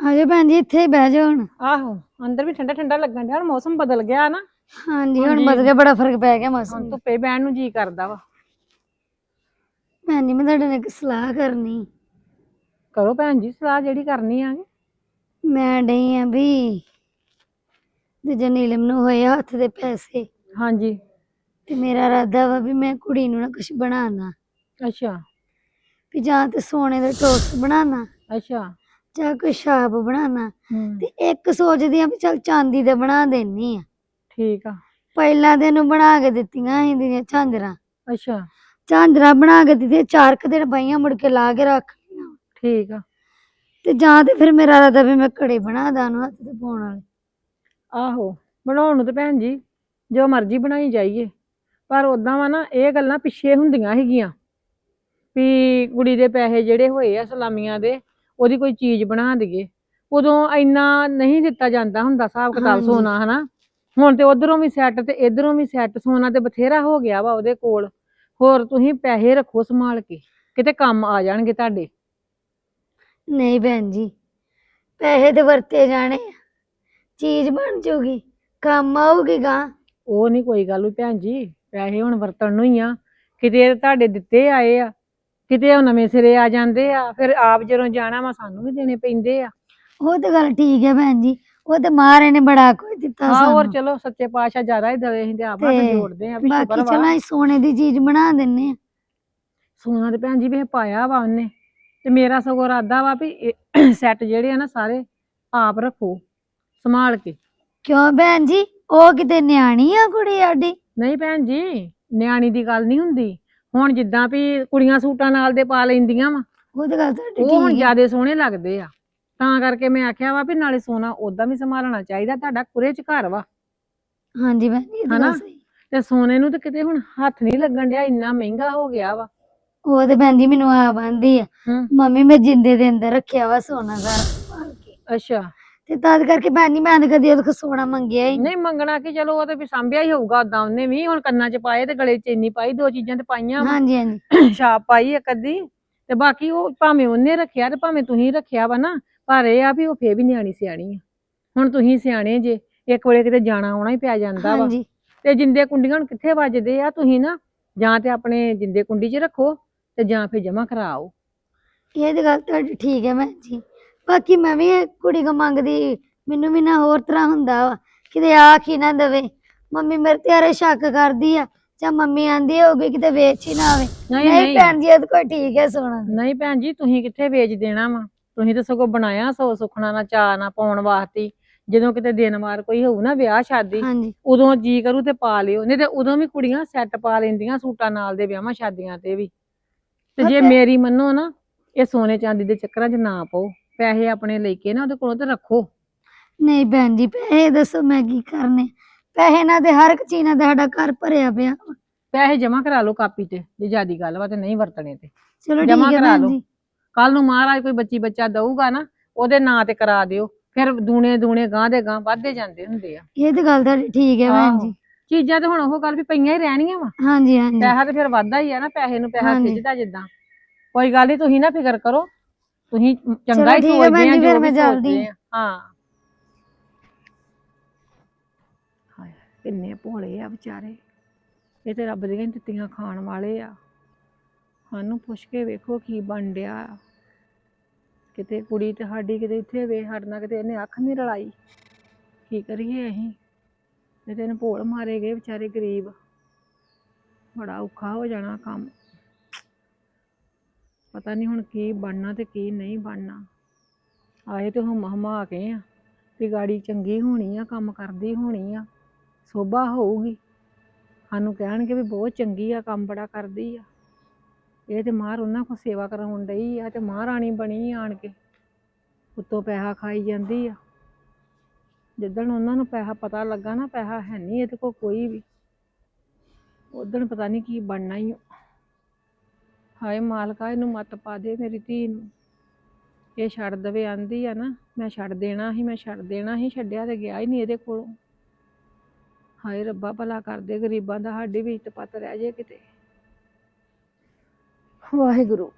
ਆਜੋ ਭੈਣ ਜੀ ਇੱਥੇ ਹੀ ਬਹਿ ਜਾਓ ਹੁਣ। ਆਹੋ ਅੰਦਰ ਵੀ ਠੰਡਾ ਠੰਡਾ ਲੱਗਣ ਡਿਆ ਹੁਣ ਮੌਸਮ ਬਦਲ ਗਿਆ ਨਾ। ਹਾਂਜੀ ਹੁਣ। ਬਦਲ ਗਿਆ ਬੜਾ ਫ਼ਰਕ ਪੈ ਗਿਆ ਹੁਣ ਮੌਸਮ। ਦਾ ਧੁੱਪੇ ਬਹਿਣ ਨੂੰ ਜੀ ਕਰਦਾ ਵਾ। ਭੈਣ ਜੀ ਮੈਂ ਤੁਹਾਡੇ ਨਾਲ ਇੱਕ ਸਲਾਹ ਕਰਨੀ। ਕਰੋ ਭੈਣ ਜੀ ਸਲਾਹ ਜਿਹੜੀ ਕਰਨੀ ਆ। ਮੈਂ ਡਈ ਆ ਵੀ ਦੂਜੇ ਨੀਲਮ ਨੂੰ ਹੋਏ ਹੱਥ ਦੇ ਪੈਸੇ। ਹਾਂਜੀ। ਤੇ ਮੇਰਾ ਇਰਾਦਾ ਵਾ ਵੀ ਮੈਂ ਕੁੜੀ ਨੂੰ ਨਾ ਕੁਝ ਬਣਾਣਾ ਅੱਛਾ। ਵੀ ਜਾਂ ਤੇ ਸੋਨੇ ਦੇ ਟੋਸਟ ਬਣਾਣਾ ਅੱਛਾ। ਜਾਂ ਕੋਈ ਛਾਪ ਬਣਾਣਾ ਹੂੰ। ਤੇ ਇੱਕ ਸੋਚਦੀ ਆ ਵੀ ਚਲ ਚਾਂਦੀ ਦੇ ਬਣਾ ਦੇਣੀ ਆ। ਠੀਕ ਆ। ਪਹਿਲਾਂ ਤੇ ਇਹਨੂੰ ਬਣਾ ਕੇ ਦਿੱਤੀਆਂ ਸੀ ਦੀਆਂ ਝਾਂਜਰਾਂ। ਅੱਛਾ। ਝਾਂਜਰਾਂ ਬਣਾ ਕੇ ਦਿੱਤੀਆਂ ਚਾਰ ਕੁ ਦਿਨ ਪਈਆਂ ਮੁੜ ਕੇ ਲਾ ਕੇ ਰੱਖ ਲਈਆਂ। ਠੀਕ ਆ। ਤੇ ਜਾਂ ਤੇ ਫਿਰ ਮੇਰਾ ਇਰਾਦਾ ਵੀ ਮੈਂ ਕੜੇ ਬਣਾ ਦਾਂ ਉਹਨੂੰ ਹੱਥ ਤੇ ਪਾਉਣ ਵਾਲੇ। ਆਹੋ ਬਣਾਉਣ ਨੂੰ ਤੇ ਭੈਣ ਜੀ ਜੋ ਮਰਜ਼ੀ ਬਣਾਈ ਜਾਈਏ। ਪਰ ਉਦਾਂ ਵਾ ਨਾ ਇਹ ਗੱਲਾਂ ਪਿੱਛੇ ਹੁੰਦੀਆਂ ਹੈਗੀਆਂ ਵੀ ਕੁੜੀ ਦੇ ਪੈਸੇ ਜਿਹੜੇ ਹੋਏ ਆ ਸਲਾਮੀਆਂ ਦੇ ਉਹਦੀ ਕੋਈ ਚੀਜ਼ ਬਣਾ ਦਈਏ। ਉਦੋਂ ਇੰਨਾ ਨਹੀਂ ਦਿੱਤਾ ਜਾਂਦਾ ਹੁੰਦਾ ਹਿਸਾਬ ਕਿਤਾਬ ਹਾਂਜੀ। ਸੋਨਾ ਹਨਾ? ਹੁਣ ਤੇ ਉਧਰੋਂ ਵੀ ਸੈੱਟ ਤੇ ਇਧਰੋਂ ਵੀ ਸੈੱਟ ਸੋਨਾ ਤੇ ਬਥੇਰਾ ਹੋ ਗਿਆ ਵਾ ਉਹਦੇ ਕੋਲ। ਹੋਰ ਤੁਸੀਂ ਪੈਸੇ ਰੱਖੋ ਸੰਭਾਲ ਕੇ ਕਿਤੇ ਕੰਮ ਆ ਜਾਣਗੇ ਤੁਹਾਡੇ। ਨਹੀਂ ਭੈਣ ਜੀ ਪੈਸੇ ਤੇ ਵਰਤੇ ਜਾਣੇ ਆ। ਚੀਜ਼ ਬਣ ਜੂਗੀ ਕੰਮ ਆਊਗੀ ਗਾਂ ਉਹ ਨਹੀਂ ਕੋਈ ਗੱਲ ਵੀ ਭੈਣ ਜੀ ਪੈਸੇ ਹੁਣ ਵਰਤਣ ਨੂੰ ਹੀ ਆ। ਕਿਤੇ ਤੁਹਾਡੇ ਦਿੱਤੇ ਆਏ ਆ ਕਿਤੇ ਉਹ ਨਵੇਂ ਸਿਰੇ ਆ ਜਾਂਦੇ ਆ ਫਿਰ ਆਪ ਜਦੋਂ ਜਾਣਾ ਵਾ ਸਾਨੂੰ ਵੀ ਦੇਣੇ ਪੈਂਦੇ ਆ। ਉਹ ਤੇ ਗੱਲ ਠੀਕ ਹੈ ਭੈਣ ਜੀ ਉਹ ਤੇ ਮਹਾਰਾਜ ਨੇ ਬੜਾ ਕੁਝ ਦਿੱਤਾ ਹਾਂ ਹੋਰ ਚਲੋ ਸੱਚੇ ਪਾਤਸ਼ਾਹ ਜ਼ਿਆਦਾ ਹੀ ਦਵੇ ਅਸੀਂ ਤੇ ਆਪ ਹੱਥ ਜੋੜਦੇ ਆ ਵੀ ਬਾਕੀ ਸ਼ੁਕਰ ਚਲੋ ਵਾ ਅਸੀਂ ਸੋਨੇ ਦੀ ਚੀਜ਼ ਬਣਾ ਦਿੰਨੇ ਆ। ਸੋਨਾ ਤੇ ਭੈਣ ਜੀ ਵੀ ਇਹ ਪਾਇਆ ਵਾ ਉਹਨੇ ਤੇ ਮੇਰਾ ਸਗੋਂ ਇਰਾਦਾ ਵਾ ਵੀ ਸੈੱਟ ਜਿਹੜੇ ਆ ਨਾ ਸਾਰੇ ਆਪ ਰੱਖੋ ਸੰਭਾਲ ਕੇ। ਕਿਉਂ ਭੈਣ ਜੀ ਉਹ ਕਿਤੇ ਨਿਆਣੀ ਆ ਕੁੜੀ ਸਾਡੀ? ਨਹੀਂ ਭੈਣ ਜੀ ਨਿਆਣੀ ਦੀ ਗੱਲ ਨਹੀਂ ਹੁੰਦੀ। ਹੁਣ ਜਿੱਦਾਂ ਵੀ ਕੁੜੀਆਂ ਸੂਟਾਂ ਨਾਲ ਦੇ ਪਾ ਲੈਂਦੀਆਂ ਵਾ ਉਹ ਤੇ ਗੱਲ ਤੁਹਾਡੀ ਉਹ ਹੁਣ ਠੀਕ ਹੈ ਜਿਆਦੇ ਸੋਹਣੇ ਲੱਗਦੇ ਆ। ਤਾਂ ਕਰਕੇ ਮੈਂ ਆਖਿਆ ਵਾ ਵੀ ਨਾਲੇ ਸੋਨਾ ਉਦਾਂ ਵੀ ਸੰਭਾਲਣਾ ਚਾਹੀਦਾ ਤੁਹਾਡਾ ਕੁਰੇ ਚ ਘਰ ਵਾ। ਹਾਂਜੀ ਭੈਣ ਜੀ ਇਹ ਤਾਂ ਹਨਾ? ਗੱਲ ਸਹੀ। ਤੇ ਸੋਨੇ ਨੂੰ ਤੇ ਕਿਤੇ ਹੁਣ ਹੱਥ ਨਹੀਂ ਲੱਗਣ ਡਿਆ ਇੰਨਾ ਮਹਿੰਗਾ ਹੋ ਗਿਆ ਵਾ। ਉਹ ਤੇ ਭੈਣ ਜੀ ਮੈਨੂੰ ਆ ਬੰਦੀ ਆ ਹੂੰ। ਮੰਮੀ ਮੈਂ ਜਿੰਦੇ ਦੇ ਅੰਦਰ ਰੱਖਿਆ ਵਾ ਸੋਨਾ ਸਾਰਾ। ਸੰਭਾਲ ਕੇ ਅੱਛਾ। ਤੇ ਤਦ ਕਰਕੇ ਭੈਣ ਜੀ ਮੈਂ ਤਾਂ ਕਦੀ ਉਹਦੇ ਕੋਲ ਸੋਨਾ ਮੰਗਿਆ ਹੀ ਨਹੀਂ ਨਹੀਂ ਮੰਗਣਾ ਕਿ ਚਲੋ ਉਹ ਤੇ ਵੀ ਸਾਂਭਿਆ ਹੀ ਹੋਊਗਾ ਉਦਾਂ ਉਹਨੇ ਵੀ ਹੁਣ ਕੰਨਾਂ 'ਚ ਪਾਏ ਤੇ ਗਲੇ 'ਚ ਚੈਨੀ ਪਾਈ ਦੋ ਚੀਜ਼ਾਂ ਤੇ ਪਾਈਆਂ ਵਾ। ਹਾਂਜੀ ਹਾਂਜੀ। ਛਾਪ ਪਾਈ ਇੱਕ ਅੱਧੀ ਤੇ ਬਾਕੀ ਉਹ ਭਾਵੇਂ ਉਹਨੇ ਰੱਖਿਆ ਤੇ ਭਾਵੇਂ ਤੁਸੀਂ ਰੱਖਿਆ ਵਾ ਨਾ ਪਰ ਇਹ ਆ ਵੀ ਉਹ ਫੇਰ ਵੀ ਨਿਆਣੀ ਸਿਆਣੀ ਆ। ਹੁਣ ਤੁਸੀਂ ਸਿਆਣੇ ਜੇ ਇੱਕ ਵੇਲੇ ਕਿਤੇ ਜਾਣਾ ਆਉਣਾ ਹੀ ਪੈ ਜਾਂਦਾ ਵਾ। ਹਾਂਜੀ। ਤੇ ਜਿੰਦੇ ਕੁੰਡੀਆਂ ਹੁਣ ਕਿੱਥੇ ਵੱਜਦੇ ਆ ਤੁਸੀਂ ਨਾ ਜਾਂ ਤੇ ਆਪਣੇ ਜਿੰਦੇ ਕੁੰਡੀ 'ਚ ਰੱਖੋ ਤੇ ਜਾਂ ਫਿਰ ਜਮਾ ਕਰਾਓ। ਇਹ ਤੇ ਗੱਲ ਤੁਹਾਡੀ ਠੀਕ ਹੈ ਭੈਣ ਜੀ। ਬਾਕੀ ਮੈਂ ਵੀ ਇਹ ਕੁੜੀ ਕੋ ਮੰਗਦੀ ਮੈਨੂੰ ਵੀ ਨਾ ਹੋਰ ਤਰ੍ਹਾਂ ਹੁੰਦਾ ਵਾ। ਕਿਤੇ ਆਖ ਹੀ ਨਾ ਦਵੇ। ਮੰਮੀ ਮੇਰੇ ਤੇ ਆਰੇ ਸ਼ੱਕ ਕਰਦੀ ਆ। ਜਾਂ ਮੰਮੀ ਆਂਦੀ ਹੋਊਗੀ ਕਿਤੇ ਵੇਚ ਹੀ ਨਾ ਆਵੇ। ਨਹੀਂ ਭੈਣ ਜੀ ਇਹ ਤਾਂ ਕੋਈ ਠੀਕ ਹੈ ਸੋਣਾ ਨਹੀਂ ਭੈਣ ਜੀ ਤੁਸੀਂ ਕਿੱਥੇ ਵੇਚ ਦੇਣਾ ਵਾ? ਤੁਸੀਂ ਤਾਂ ਸਗੋਂ ਬਣਾਇਆ ਸੋ ਸੁਖਣਾ ਨਾ ਚਾਹ ਨਾ ਪਾਉਣ ਵਾਸਤੇ। ਜਦੋਂ ਕਿਤੇ ਦਿਨ ਵਾਰ ਕੋਈ ਹੋਊ ਨਾ ਵਿਆਹ ਸ਼ਾਦੀ ਹਾਂਜੀ। ਉਦੋਂ ਜੀ ਕਰੂ ਤੇ ਪਾ ਲਿਓ। ਨਹੀਂ ਤੇ ਉਦੋਂ ਵੀ ਕੁੜੀਆਂ ਸੈੱਟ ਪਾ ਲੈਂਦੀਆਂ ਸੂਟਾਂ ਨਾਲ ਦੇ ਵਿਆਹਾਂ ਸ਼ਾਦੀਆਂ ਤੇ ਵੀ। ਤੇ ਜੇ ਮੇਰੀ ਮੰਨੋ ਨਾ ਇਹ ਸੋਨੇ ਚਾਂਦੀ ਦੇ ਚੱਕਰਾਂ 'ਚ ਨਾ ਪਾਓ। ਪੈਸੇ ਆਪਣੇ ਲੈ ਕੇ ਨਾ ਉਹਦੇ ਕੋਲੋਂ ਤੇ ਰੱਖੋ। ਨਹੀਂ ਭੈਣ ਜੀ ਪੈਸੇ ਦੱਸੋ ਮੈਂ ਕੀ ਕਰਨੇ। ਪੈਸੇ ਨਾਲ ਤੇ ਹਰ ਇੱਕ ਚੀਜ਼ ਨਾਲ ਤੇ ਸਾਡਾ ਘਰ ਭਰਿਆ ਪਿਆ ਵਾ। ਪੈਸੇ ਜਮਾ ਕਰਾ ਲਓ ਕਾਪੀ ਤੇ ਜੇ ਜਿਆਦੀ ਗੱਲ ਵਾ ਤੇ ਨਹੀਂ ਵਰਤਣੇ ਤੇ। ਚਲੋ ਹੈ ਕਰਾ ਭੈਣ ਲਓ। ਜੀ। ਕੱਲ ਨੂੰ ਮਹਾਰਾਜ ਕੋਈ ਬੱਚੀ ਬੱਚਾ ਦਊਗਾ ਨਾ ਉਹਦੇ ਨਾਂ ਤੇ ਕਰਾ ਦਿਓ। ਫਿਰ ਦੂਣੇ ਦੂਣੇ ਗਾਂ ਦੇ ਗਾਂ ਵੱਧਦੇ ਜਾਂਦੇ ਹੁੰਦੇ ਆ। ਇਹ ਤੇ ਗੱਲ ਤੁਹਾਡੀ ਠੀਕ ਹੈ ਭੈਣ। ਜੀ। ਚੀਜ਼ਾਂ ਤੇ ਹੁਣ ਉਹ ਗੱਲ ਵੀ ਪਈਆਂ ਹੀ ਰਹਿਣੀਆਂ ਵਾ। ਹਾਂਜੀ ਹਾਂਜੀ। ਪੈਸਾ ਤੇ ਫਿਰ ਵੱਧਦਾ ਹੀ ਆ ਨਾ ਪੈਸੇ ਨੂੰ ਪੈਸਾ ਹਾਂਜੀ। ਖਿੱਚਦਾ ਜਿੱਦਾਂ। ਕੋਈ ਗੱਲ ਨਹੀਂ ਤੁਸੀਂ ਨਾ ਫਿਕਰ ਕਰੋ। ਤੁਸੀਂ ਚੰਗਾ ਚਲੋ ਹੀ ਠੀਕ ਹੈ ਸੋਚਦੇ ਭੈਣ ਆ ਜੀ, ਫਿਰ ਵੀ ਮੈਂ ਸੋਚਦੇ ਆ। ਹਾਂ। ਹਾਏ ਕਿੰਨੇ ਭੋਲੇ ਆ ਵਿਚਾਰੇ। ਇਹ ਤੇ ਰੱਬ ਦੀਆਂ ਹੀ ਦਿੱਤੀਆਂ ਖਾਣ ਵਾਲੇ ਆ। ਸਾਨੂੰ ਪੁੱਛ ਕੇ ਵੇਖੋ ਕੀ ਬਣ ਡਿਆ। ਕਿਤੇ ਕੁੜੀ ਤੇ ਸਾਡੀ ਕਿਤੇ ਇੱਥੇ ਵੇ ਹਟਣਾ ਕਿਤੇ ਇਹਨੇ ਅੱਖ ਨਹੀਂ ਰਲਾਈ। ਕੀ ਕਰੀਏ ਅਸੀਂ? ਇਹ ਤੇ ਇਹਨੂੰ ਭੋਲ ਮਾਰੇ ਗਏ ਵਿਚਾਰੇ ਗਰੀਬ। ਬੜਾ ਔਖਾ ਹੋ ਜਾਣਾ ਕੰਮ। ਪਤਾ ਨਹੀਂ ਹੁਣ ਕੀ ਬਣਨਾ ਤੇ ਕੀ ਨਹੀਂ ਬਣਨਾ। ਆਏ ਤੇ ਹਮ ਹਮਾ ਕੇ ਆ ਵੀ ਗਾੜੀ ਚੰਗੀ ਹੋਣੀ ਆ, ਕੰਮ ਕਰਦੀ ਹੋਣੀ ਆ, ਸੋਭਾ ਹੋਊਗੀ। ਸਾਨੂੰ ਕਹਿਣਗੇ ਵੀ ਬਹੁਤ ਚੰਗੀ ਆ, ਕੰਮ ਬੜਾ ਕਰਦੀ ਆ। ਇਹ ਤੇ ਮਾਰ ਉਹਨਾਂ ਕੋ ਸੇਵਾ ਕਰਾਉਣ ਡਈ ਆ ਤੇ ਮਹਾਰਾਣੀ ਬਣੀ ਆਣ ਕੇ। ਉੱਤੋਂ ਪੈਸਾ ਖਾਈ ਜਾਂਦੀ ਆ। ਜਿੱਦਣ ਉਹਨਾਂ ਨੂੰ ਪੈਸਾ ਪਤਾ ਲੱਗਾ ਨਾ, ਪੈਸਾ ਹੈ ਨਹੀਂ ਇਹਦੇ ਕੋਲ ਕੋਈ ਵੀ। ਉਦੋਂ ਪਤਾ ਨਹੀਂ ਕੀ ਬਣਨਾ ਹੀ ਹਾਏ ਮਾਲਕਾ, ਇਹਨੂੰ ਮੱਤ ਪਾ ਦੇ ਮੇਰੀ ਧੀ ਨੂੰ। ਇਹ ਛੱਡ ਦਵੇ, ਆਂਦੀ ਆ ਨਾ, ਮੈਂ ਛੱਡ ਦੇਣਾ ਸੀ, ਮੈਂ ਛੱਡ ਦੇਣਾ ਸੀ, ਛੱਡਿਆ ਤੇ ਗਿਆ ਹੀ ਨਹੀਂ ਇਹਦੇ ਕੋਲੋਂ। ਹਾਏ ਰੱਬਾ, ਭਲਾ ਕਰਦੇ ਗਰੀਬਾਂ ਦਾ, ਸਾਡੀ ਵੀ ਇੱਜ਼ਤ ਪਤ ਰਹਿ ਜੇ ਕਿਤੇ। ਵਾਹਿਗੁਰੂ।